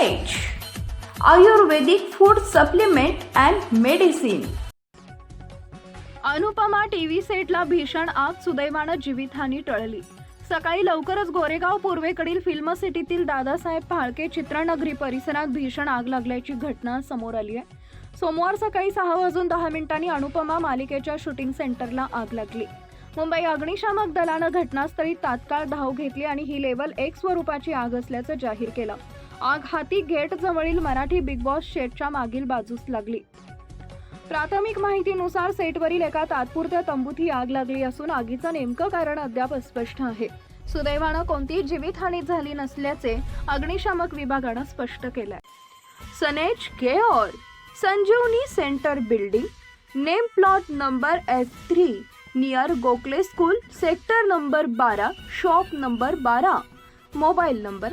Ayurvedic food supplement and medicine Anupama TV सेटला भीषण आग सुदैवानं जीवितहानी टळली. सकाळी लवकरच गोरेगाव पूर्वेकडील फिल्म सिटीतील दादासाहेब फाळके चित्रनगरी परिसरात भीषण आग लागल्याची घटना समोर आली आहे. सोमवार सकाळी सहा वाजून दहा मिनिटांनी अनुपमा मालिकेच्या शूटिंग सेंटरला आग लागली. मुंबई अग्निशामक दलानं घटनास्थळी तात्काळ धाव घेतली आणि ही लेवल एक स्वरूपाची आग असल्याचं जाहीर केलं. आग हाती गेट जवळील मराठी बिग बॉस शेटच्या मागील बाजूस लागली. प्राथमिक माहितीनुसार सेटवरील एका तात्पुरत्या तंबूत ही आग लागली असून आगीचं नेमकं कारण अद्याप अस्पष्ट आहे. सुदैवानं कोणतीही जीवितहानी झाली नसल्याचे अग्निशामक विभागानं स्पष्ट केलंय. सनेज केओर Sanjeevani centre building name plot number S three near Gokhale school sector number बारा शॉप नंबर बारा मोबाईल नंबर